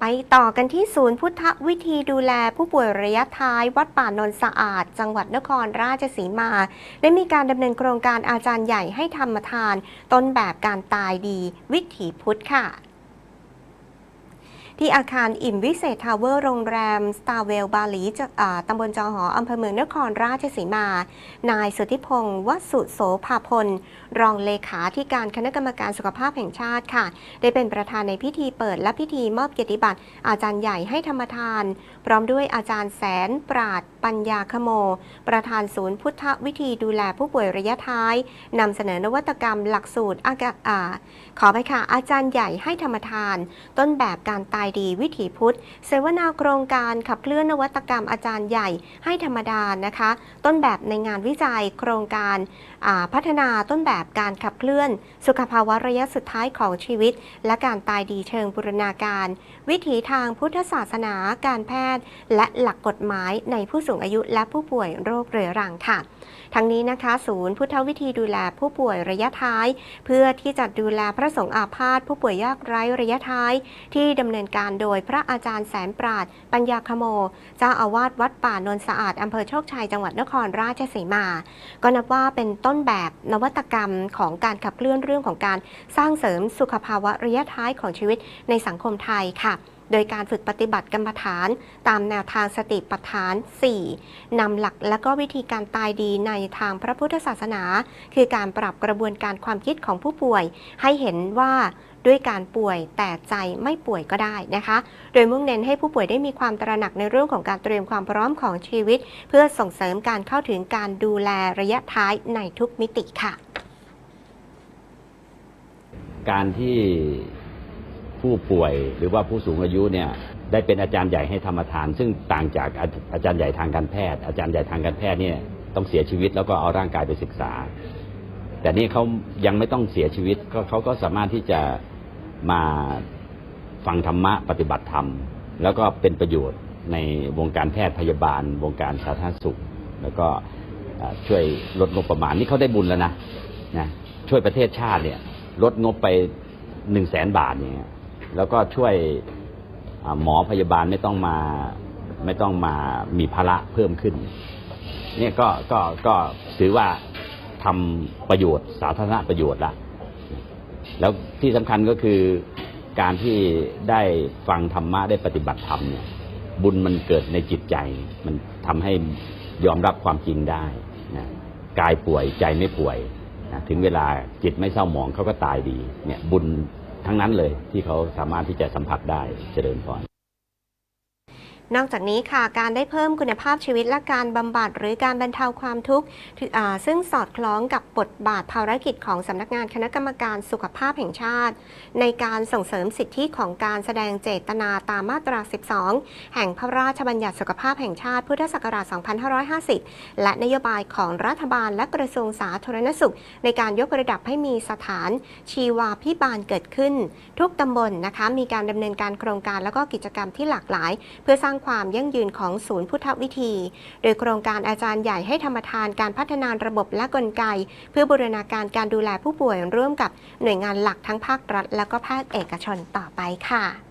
ไปต่อกันที่ศูนย์พุทธวิธีดูแลผู้ป่วยระยะท้ายวัดป่านนสะอาด จังหวัดนครราชสีมา ได้มีการดำเนินโครงการอาจารย์ใหญ่ให้ธรรมทาน ต้นแบบการตายดี วิถีพุทธค่ะ ที่อาคารอิ่มวิเศษทาวเวอร์โรงแรมสตาร์เวลบาหลีตำบลจอหออำเภอเมืองนครราชสีมา นายสุทธิพงศ์วสุโสภาพล รองเลขาที่การคณะกรรมการสุขภาพแห่งชาติค่ะ ได้เป็นประธานในพิธีเปิดและพิธีมอบเกียรติบัตรอาจารย์ใหญ่ให้ธรรมทาน พร้อมด้วยอาจารย์แสนปราด ปัญญาขโม ประธานศูนย์พุทธวิธีดูแลผู้ป่วยระยะท้ายนำเสนอนวัตกรรมหลักสูตรอากาอาขอไปค่ะ อาจารย์ใหญ่ให้ธรรมทาน ต้นแบบการตายดีวิถีพุทธ เสวนาโครงการขับเคลื่อนนวัตกรรมอาจารย์ใหญ่ให้ธรรมดานะคะ ต้นแบบในงานวิจัยโครงการาพัฒนาต้นแบบการขับเคลื่อน สุขภาวะระยะสุดท้ายของชีวิต และการตายดีเชิงบูรณาการ วิถีทางพุทธศาสนาการแพทย์ และหลักกฎหมายในผู้สูงอายุและผู้ป่วยโรคเรื้อรังค่ะ ทั้งนี้นะคะ ศูนย์พุทธวิธีดูแลผู้ป่วยระยะท้าย เพื่อที่จะดูแลพระสงฆ์อาพาธผู้ป่วยยากไร้ระยะท้าย ที่ดำเนินการโดยพระอาจารย์แสนปราดปัญญาคโม เจ้าอาวาสวัดป่านนสะอาดอำเภอโชคชัยจังหวัดนครราชสีมา ก็นับว่าเป็นต้นแบบนวัตกรรมของการขับเคลื่อนเรื่องของการสร้างเสริมสุขภาวะระยะท้ายของชีวิตในสังคมไทยค่ะ โดยการฝึกปฏิบัติกรรมฐาน ตามแนวทางสติปัฏฐาน 4นำหลักและก็วิธีการตายดีในทางพระพุทธศาสนา คือการปรับกระบวนการความคิดของผู้ป่วย ให้เห็นว่าด้วยการป่วยแต่ใจไม่ป่วยก็ได้นะคะ โดยมุ่งเน้นให้ผู้ป่วยได้มีความตระหนักในเรื่องของการเตรียมความพร้อมของชีวิต เพื่อส่งเสริมการเข้าถึงการดูแลระยะท้ายในทุกมิติค่ะ การที่ ผู้ป่วยหรือว่าผู้สูงอายุเนี่ยได้เป็นอาจารย์ใหญ่ให้ธรรมทาน ซึ่งต่างจากอาอาจารย์ใหญ่ทางการแพทย์ อาจารย์ใหญ่ทางการแพทย์เนี่ยต้องเสียชีวิตแล้วก็เอาร่างกายไปศึกษา แต่นี่เขายังไม่ต้องเสียชีวิตเขาก็สามารถที่จะมาฟังธรรมะปฏิบัติธรรม แล้วก็เป็นประโยชน์ในวงการแพทย์พยาบาล วงการสาธารณสุข แล้วก็ช่วยลดงบประมาณนี่เขาได้บุญแล้วนะนะช่วยประเทศชาติเนี่ยลดงบไปหนึ่งแสนบาทเนี่ย แล้วก็ช่วยหมอพยาบาลไม่ต้องมาไม่ต้องมามีภาระเพิ่มขึ้น เนี่ยก็ก็ก็ถือว่าทำประโยชน์สาธารณประโยชน์ละแล้วที่สำคัญก็คือการที่ได้ฟังธรรมะได้ปฏิบัติธรรมเนี่ยบุญมันเกิดในจิตใจ มันทำให้ยอมรับความจริงได้นะกายป่วยใจไม่ป่วยนะถึงเวลาจิตไม่เศร้าหมองเขาก็ตายดี เนี่ยบุญ ทั้งนั้นเลยที่เขาสามารถที่จะสัมผัสได้เจริญพร นอกจากนี้ค่ะการได้เพิ่มคุณภาพชีวิตและการบำบัดหรือการบรรเทาความทุกข์ซึ่งสอดคล้องกับบทบาทภารกิจของสำนักงานคณะกรรมการสุขภาพแห่งชาติ ในการส่งเสริมสิทธิของการแสดงเจตนาตามมาตรา 12 แห่งพระราชบัญญัติสุขภาพแห่งชาติพุทธศักราช 2550 และนโยบายของรัฐบาลและกระทรวงสาธารณสุข ในการยกระดับให้มีสถานชีวาพิบาลเกิดขึ้น ทุกตำบลนะคะมีการดำเนินการโครงการแล้วก็กิจกรรมที่หลากหลาย เพื่อสร้างความยั่งยืนของศูนย์พุทธวิธี โดยโครงการอาจารย์ใหญ่ให้ธรรมทานการพัฒนาระบบและกลไก เพื่อบูรณาการการดูแลผู้ป่วยร่วมกับหน่วยงานหลักทั้งภาครัฐ และก็ภาคเอกชนต่อไปค่ะ